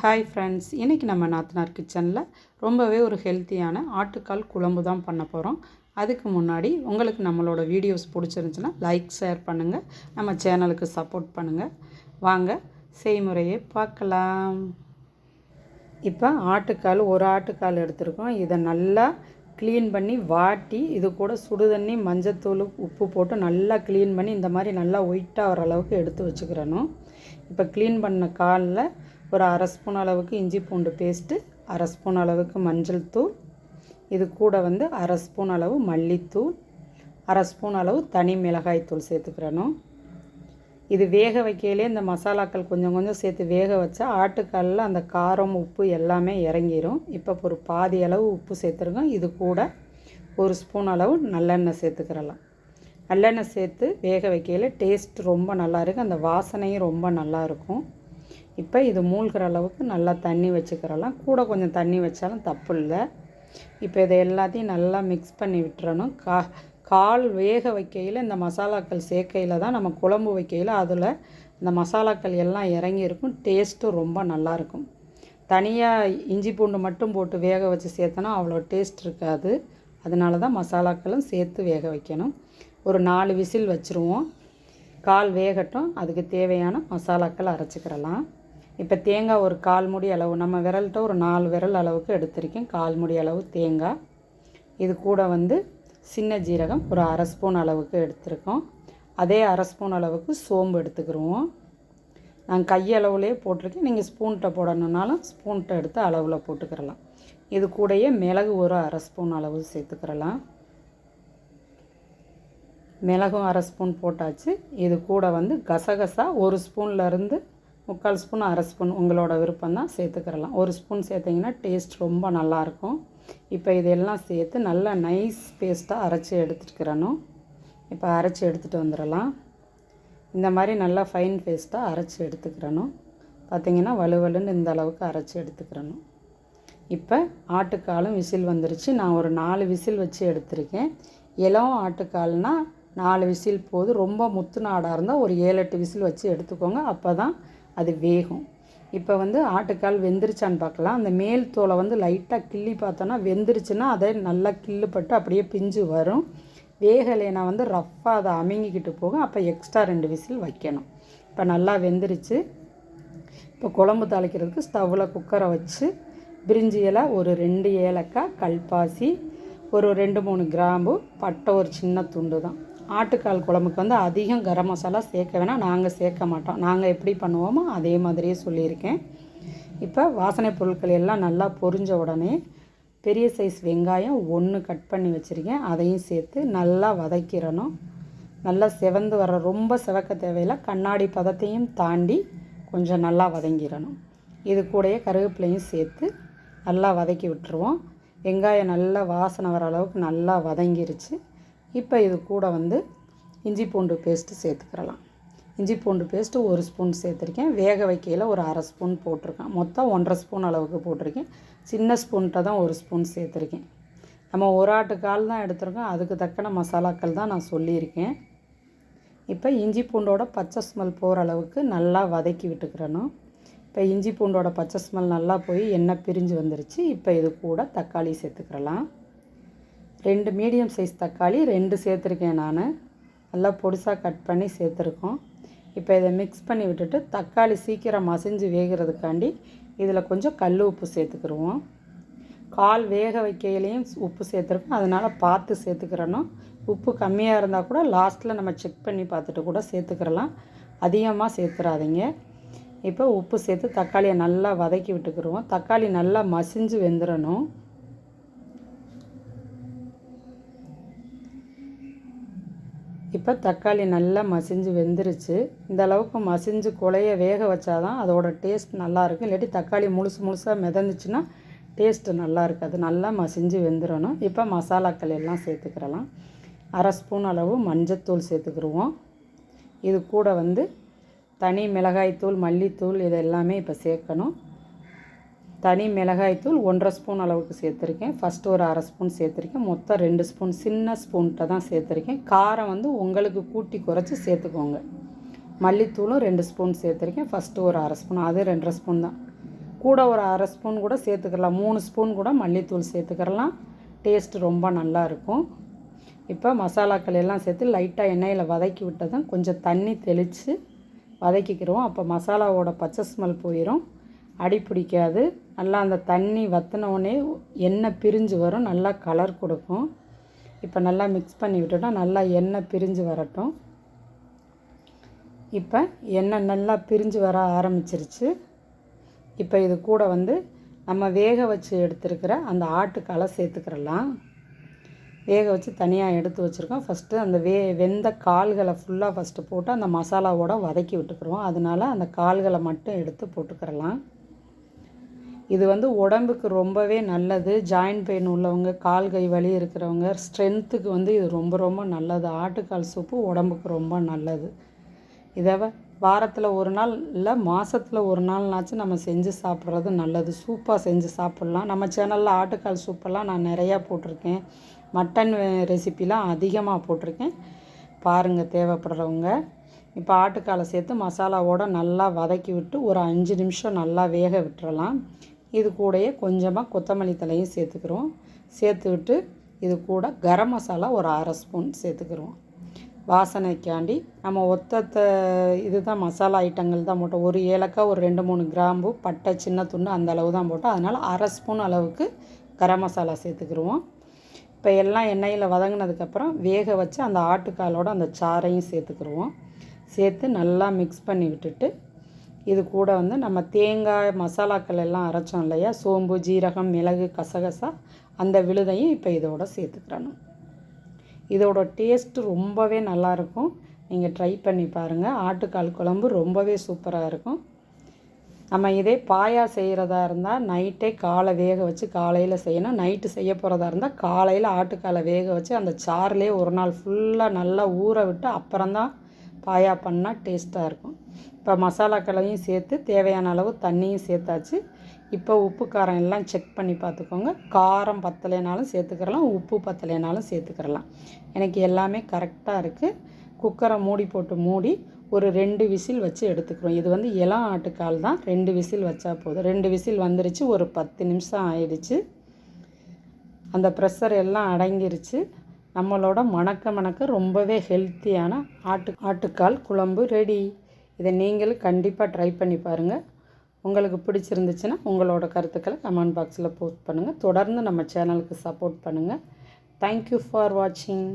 Hi friends இன்றைக்கி நம்ம நாத்தனார் கிச்சனில் ரொம்பவே ஒரு ஹெல்த்தியான ஆட்டுக்கால் குழம்பு தான் பண்ண போகிறோம் அதுக்கு முன்னாடி உங்களுக்கு நம்மளோட வீடியோஸ் பிடிச்சிருந்துச்சுன்னா லைக் ஷேர் பண்ணுங்கள் நம்ம சேனலுக்கு சப்போர்ட் பண்ணுங்கள் வாங்க செய்முறையை பார்க்கலாம். இப்போ ஆட்டுக்கால் ஒரு ஆட்டுக்கால் எடுத்திருக்கோம். இதை நல்லா க்ளீன் பண்ணி வாட்டி இது கூட சுடு தண்ணி மஞ்சத்தூள் உப்பு போட்டு நல்லா க்ளீன் பண்ணி இந்த மாதிரி நல்லா ஒயிட்டாக வர அளவுக்கு எடுத்து வச்சுக்கிறணும். இப்போ க்ளீன் பண்ண காலில் ஒரு அரை ஸ்பூன் அளவுக்கு இஞ்சி பூண்டு பேஸ்ட்டு அரை ஸ்பூன் அளவுக்கு மஞ்சள் தூள். இது கூட வந்து அரை ஸ்பூன் அளவு மல்லித்தூள். அரை ஸ்பூன் அளவு தனி மிளகாய் தூள் சேர்த்துக்கிறணும். இது வேக வைக்கையிலே இந்த மசாலாக்கள் கொஞ்சம் கொஞ்சம் சேர்த்து வேக வச்சா ஆட்டுக்காலில் அந்த காரம் உப்பு எல்லாமே இறங்கிடும் இப்போ ஒரு பாதி அளவு உப்பு சேர்த்துருக்கோம் இது கூட ஒரு ஸ்பூன் அளவு நல்லெண்ணெய் சேர்த்துக்கிறலாம். நல்லெண்ணெய் சேர்த்து வேக வைக்கையில் டேஸ்ட் ரொம்ப நல்லா அந்த வாசனையும் ரொம்ப நல்லா இருக்கும். இப்போ இது மூழ்கிற அளவுக்கு நல்லா தண்ணி வச்சுக்கிறலாம். கூட கொஞ்சம் தண்ணி வச்சாலும் தப்பு இல்லை இப்போ இதை எல்லாத்தையும் நல்லா மிக்ஸ் பண்ணி விட்டுறணும். கா கால் வேக வைக்கையில் இந்த மசாலாக்கள் சேர்க்கையில் தான் நம்ம குழம்பு வைக்கையில் அதில் இந்த மசாலாக்கள் எல்லாம் இறங்கி இருக்கும் டேஸ்ட்டும் ரொம்ப நல்லாயிருக்கும் தனியாக இஞ்சி பூண்டு மட்டும் போட்டு வேக வச்சு சேர்த்தனா அவ்வளோ டேஸ்ட் இருக்காது. அதனால தான் மசாலாக்களும் சேர்த்து வேக வைக்கணும். ஒரு நாலு விசில் வச்சுருவோம். கால் வேகட்டும். அதுக்கு தேவையான மசாலாக்கள் அரைச்சிக்கிறலாம். இப்போ தேங்காய் ஒரு கால் முடி அளவு நம்ம விரல்கிட்ட ஒரு நாலு விரல் அளவுக்கு எடுத்திருக்கேன். கால் முடி அளவு தேங்காய். இது கூட வந்து சின்ன ஜீரகம் ஒரு அரை ஸ்பூன் அளவுக்கு எடுத்திருக்கோம். அதே அரை ஸ்பூன் அளவுக்கு சோம்பு எடுத்துக்கிடுவோம் நான் கையளவுலேயே போட்டிருக்கேன். நீங்கள் ஸ்பூன்கிட்ட போடணுன்னாலும் ஸ்பூன்கிட்ட எடுத்து அளவில் போட்டுக்கிறலாம் இது கூடயே மிளகு ஒரு அரை ஸ்பூன் அளவு சேர்த்துக்கிறலாம் மிளகும் அரை ஸ்பூன் போட்டாச்சு. இது கூட வந்து கசகசா ஒரு ஸ்பூன்லேருந்து முக்கால் ஸ்பூன் அரை ஸ்பூன் உங்களோட விருப்பம் தான் சேர்த்துக்கிறலாம். ஒரு ஸ்பூன் சேர்த்திங்கன்னா டேஸ்ட் ரொம்ப நல்லாயிருக்கும். இப்போ இதெல்லாம் சேர்த்து நல்லா நைஸ் பேஸ்ட்டாக அரைச்சி எடுத்துக்கிறணும் இப்போ அரைச்சி எடுத்துகிட்டு வந்துடலாம். இந்த மாதிரி நல்லா ஃபைன் பேஸ்ட்டாக அரைச்சி எடுத்துக்கிறணும் பார்த்திங்கன்னா வலுவலுன்னு இந்த அளவுக்கு அரைச்சி எடுத்துக்கிறணும் இப்போ ஆட்டுக்காலும் விசில் வந்துருச்சு. நான் ஒரு நாலு விசில் வச்சு எடுத்திருக்கேன். இளம் ஆட்டுக்கால்னால் நாலு விசில் போது ரொம்ப முத்து நாடாக இருந்தால் ஒரு ஏழு எட்டு விசில் வச்சு எடுத்துக்கோங்க. அப்போ தான் அது வேகும். இப்போ வந்து ஆட்டுக்கால் வெந்துருச்சான்னு பார்க்கலாம். அந்த மேல் தோலை வந்து லைட்டாக கிள்ளி பார்த்தோன்னா வெந்துருச்சுன்னா அதை நல்லா கிள்ளுப்பட்டு அப்படியே பிஞ்சு வரும். வேகலைனா வந்து ரஃப்பாக அதை அமுங்கிக்கிட்டு போகும். அப்போ எக்ஸ்ட்ரா ரெண்டு விசில் வைக்கணும். இப்போ நல்லா வெந்துருச்சு. இப்போ குழம்பு தாளிக்கிறதுக்கு ஸ்டவ்வில் குக்கரை வச்சு பிரிஞ்சி இலை ஒரு ரெண்டு ஏலக்காய் கல்பாசி ஒரு ரெண்டு மூணு கிராம்பு பட்டை ஒரு சின்ன துண்டு தான் ஆட்டுக்கால் குழம்புக்கு வந்து அதிகம் கரம் மசாலா சேர்க்க வேணாம். நாங்கள் சேர்க்க மாட்டோம். நாங்கள் எப்படி பண்ணுவோமோ அதே மாதிரியே சொல்லியிருக்கேன். இப்போ வாசனை பொருட்கள் எல்லாம் நல்லா பொரிஞ்ச உடனே பெரிய சைஸ் வெங்காயம் ஒன்று கட் பண்ணி வச்சுருக்கேன். அதையும் சேர்த்து நல்லா வதக்கிடணும். நல்லா செவந்து வர ரொம்ப செவக்க தேவையில்லை. கண்ணாடி பதத்தையும் தாண்டி கொஞ்சம் நல்லா வதங்கிடணும். இது கூடயே கருவேப்பிலையும் சேர்த்து நல்லா வதக்கி விட்டுருவோம். வெங்காயம் நல்லா வாசனை வர அளவுக்கு நல்லா வதங்கிருச்சு. இப்போ இது கூட வந்து இஞ்சி பூண்டு பேஸ்ட்டு சேர்த்துக்கிறலாம். இஞ்சி பூண்டு பேஸ்ட்டு ஒரு ஸ்பூன் சேர்த்துருக்கேன். வேக வைக்கையில் ஒரு அரை ஸ்பூன் போட்டிருக்கேன். மொத்தம் ஒன்றரை ஸ்பூன் அளவுக்கு போட்டிருக்கேன். சின்ன ஸ்பூன்கிட்ட தான் ஒரு ஸ்பூன் சேர்த்துருக்கேன். நம்ம ஒரு ஆட்டு கால் தான் எடுத்திருக்கோம். அதுக்கு தக்கன மசாலாக்கள் தான் நான் சொல்லியிருக்கேன். இப்போ இஞ்சி பூண்டோட பச்சை ஸ்மெல் போகிற அளவுக்கு நல்லா வதக்கி விட்டுக்கிறணும். இப்போ இஞ்சி பூண்டோட பச்சை ஸ்மெல் நல்லா போய் எண்ணெய் பிரிஞ்சு வந்துருச்சு. இப்போ இது கூட தக்காளி சேர்த்துக்கிறலாம். ரெண்டு மீடியம் சைஸ் தக்காளி ரெண்டு சேர்த்துருக்கேன் நான். நல்லா பொடிசாக கட் பண்ணி சேர்த்துருக்கோம். இப்போ இதை மிக்ஸ் பண்ணி விட்டுட்டு தக்காளி சீக்கிரம் மசிஞ்சு வேகிறதுக்காண்டி இதில் கொஞ்சம் கல் உப்பு சேர்த்துக்கிடுவோம் கால் வேக வைக்கையிலையும் உப்பு சேர்த்துருக்கோம். அதனால் பார்த்து சேர்த்துக்கிறணும் உப்பு கம்மியாக இருந்தால் கூட லாஸ்ட்டில் நம்ம செக் பண்ணி பார்த்துட்டு கூட சேர்த்துக்கிறலாம் அதிகமாக சேர்த்துறாதீங்க. இப்போ உப்பு சேர்த்து தக்காளியை நல்லா வதக்கி விட்டுக்கிடுவோம் தக்காளி நல்லா மசிஞ்சு வெந்துடணும் இப்போ தக்காளி நல்லா மசிஞ்சு வெந்துருச்சு. இந்த அளவுக்கு மசிஞ்சு குழைய வேக வச்சாதான் அதோட டேஸ்ட் நல்லாயிருக்கும் இல்லாட்டி தக்காளி முழுசு முழுசாக மிதந்துச்சுன்னா டேஸ்ட்டு நல்லா இருக்காது. நல்லா மசிஞ்சு வெந்துடணும் இப்போ மசாலாக்கள் எல்லாம் சேர்த்துக்கிறலாம். அரை ஸ்பூன் அளவு மஞ்சத்தூள் சேர்த்துக்கிடுவோம் இது கூட வந்து தனி மிளகாய்த்தூள் மல்லித்தூள் இது எல்லாமே இப்போ சேர்க்கணும். தனி மிளகாய்த்தூள் ஒன்றரை ஸ்பூன் அளவுக்கு சேர்த்துருக்கேன். ஃபஸ்ட்டு ஒரு அரை ஸ்பூன் சேர்த்துருக்கேன். மொத்தம் ரெண்டு ஸ்பூன் சின்ன ஸ்பூன்கிட்ட தான் சேர்த்துருக்கேன். காரம் வந்து உங்களுக்கு கூட்டி குறைச்சி சேர்த்துக்கோங்க. மல்லித்தூளும் ரெண்டு ஸ்பூன் சேர்த்துருக்கேன். ஃபஸ்ட்டு ஒரு அரை ஸ்பூன் அது ரெண்டரை ஸ்பூன் தான். கூட ஒரு அரை ஸ்பூன் கூட சேர்த்துக்கலாம். மூணு ஸ்பூன் கூட மல்லித்தூள் சேர்த்துக்கிறலாம் டேஸ்ட் ரொம்ப நல்லா இருக்கும். இப்போ மசாலாக்கள் எல்லாம் சேர்த்து லைட்டாக எண்ணெயில் வதக்கி விட்டதும் கொஞ்சம் தண்ணி தெளித்து வதக்கிக்கிறோம். அப்போ மசாலாவோட பச்சை ஸ்மெல் போயிடும் அடி பிடிக்காது. நல்லா அந்த தண்ணி வற்றினோடனே எண்ணெய் பிரிஞ்சு வரும். நல்லா கலர் கொடுக்கும். இப்போ நல்லா மிக்ஸ் பண்ணி விட்டுட்டா நல்லா எண்ணெய் பிரிஞ்சு வரட்டும். இப்போ எண்ணெய் நல்லா பிரிஞ்சு வர ஆரம்பிச்சிருச்சு. இப்போ இது கூட வந்து நம்ம வேக வச்சு எடுத்துருக்கிற அந்த ஆட்டுக்காலை சேர்த்துக்கிறலாம். வேக வச்சு தனியாக எடுத்து வச்சுருக்கோம். ஃபஸ்ட்டு அந்த வே வெந்த கால்களை ஃபுல்லாக ஃபஸ்ட்டு போட்டு அந்த மசாலாவோட வதக்கி விட்டுக்கிறோம். அதனால அந்த கால்களை மட்டும் எடுத்து போட்டுக்கிறலாம். இது வந்து உடம்புக்கு ரொம்பவே நல்லது. ஜாயின்ட் பெயின் உள்ளவங்க கால் கை வலி இருக்கிறவங்க ஸ்ட்ரென்த்துக்கு வந்து இது ரொம்ப ரொம்ப நல்லது. ஆட்டுக்கால் சூப்பு உடம்புக்கு ரொம்ப நல்லது. இதை வாரத்தில் ஒரு நாள் இல்லை மாதத்தில் ஒரு நாள்னாச்சும் நம்ம செஞ்சு சாப்பிட்றது நல்லது. சூப்பாக செஞ்சு சாப்பிட்லாம். நம்ம சேனலில் ஆட்டுக்கால் சூப்பெல்லாம் நான் நிறையா போட்டிருக்கேன். மட்டன் ரெசிப்பிலாம் அதிகமாக போட்டிருக்கேன். பாருங்கள் தேவைப்படுறவங்க. இப்போ ஆட்டுக்காலை சேர்த்து மசாலாவோடு நல்லா வதக்கி விட்டு ஒரு அஞ்சு நிமிஷம் நல்லா வேக விட்டுறலாம். இது கூடயே கொஞ்சமாக கொத்தமல்லி தலையும் சேர்த்துக்கிறோம். சேர்த்துக்கிட்டு இது கூட கரம் மசாலா ஒரு அரை ஸ்பூன் சேர்த்துக்கிறோம். வாசனைக்காண்டி நம்ம ஒத்தத்த இதுதான் மசாலா ஐட்டங்கள் தான் போட்டோம். ஒரு ஏலக்காய் ஒரு ரெண்டு மூணு கிராம்பு பட்டை சின்ன துண்டு அந்த அளவு தான் போட்டோம். அதனால் அரை ஸ்பூன் அளவுக்கு கரம் மசாலா சேர்த்துக்கிடுவோம் இப்போ எல்லாம் எண்ணெயில் வதங்கினதுக்கப்புறம் வேக வச்சு அந்த ஆட்டுக்காலோட அந்த சாறையும் சேர்த்துக்கிடுவோம் சேர்த்து நல்லா மிக்ஸ் பண்ணி விட்டுட்டு இது கூட வந்து நம்ம தேங்காய் மசாலாக்கள் எல்லாம் அரைச்சோம் இல்லையா? சோம்பு ஜீரகம் மிளகு கசகசா அந்த விழுதையும் இப்போ இதோட சேர்த்துக்கிறணும். இதோட டேஸ்ட்டு ரொம்பவே நல்லாயிருக்கும் நீங்கள் ட்ரை பண்ணி பாருங்கள் ஆட்டுக்கால் குழம்பு ரொம்பவே சூப்பராக இருக்கும். நம்ம இதே பாயா செய்கிறதா இருந்தால் நைட்டே காலை வேக வச்சு காலையில் செய்யணும். நைட்டு செய்ய போகிறதா இருந்தால் காலையில் ஆட்டுக்காலை வேக வச்சு அந்த சாறுலேயே ஒரு நாள் ஃபுல்லாக நல்லா ஊற விட்டு அப்புறம்தான் பாயா பண்ணால் டேஸ்ட்டாக இருக்கும். இப்போ மசாலாக்களையும் சேர்த்து தேவையான அளவு தண்ணியும் சேர்த்தாச்சு. இப்போ உப்பு காரம் எல்லாம் செக் பண்ணி பார்த்துக்கோங்க. காரம் பத்தலைனாலும் சேர்த்துக்கிறலாம் உப்பு பத்தலைனாலும் சேர்த்துக்கிறலாம் எனக்கு எல்லாமே கரெக்டாக இருக்குது குக்கரை மூடி போட்டு மூடி ஒரு ரெண்டு விசில் வச்சு எடுத்துக்கிறோம். இது வந்து இளம் ஆட்டுக்கால் தான். ரெண்டு விசில் வச்சா போதும். ரெண்டு விசில் வந்துருச்சு. ஒரு பத்து நிமிஷம் ஆயிடுச்சு. அந்த ப்ரெஷர் எல்லாம் அடங்கிருச்சு. நம்மளோட மணக்க மணக்க ரொம்பவே ஹெல்த்தியான ஆட்டு ஆட்டுக்கால் குழம்பு ரெடி இதை நீங்களும் கண்டிப்பாக ட்ரை பண்ணி பாருங்கள் உங்களுக்கு பிடிச்சிருந்துச்சுன்னா உங்களோட கருத்துக்களை கமெண்ட் பாக்ஸில் போஸ்ட் பண்ணுங்கள் தொடர்ந்து நம்ம சேனலுக்கு சப்போர்ட் பண்ணுங்கள் தேங்க்யூ ஃபார் வாட்சிங்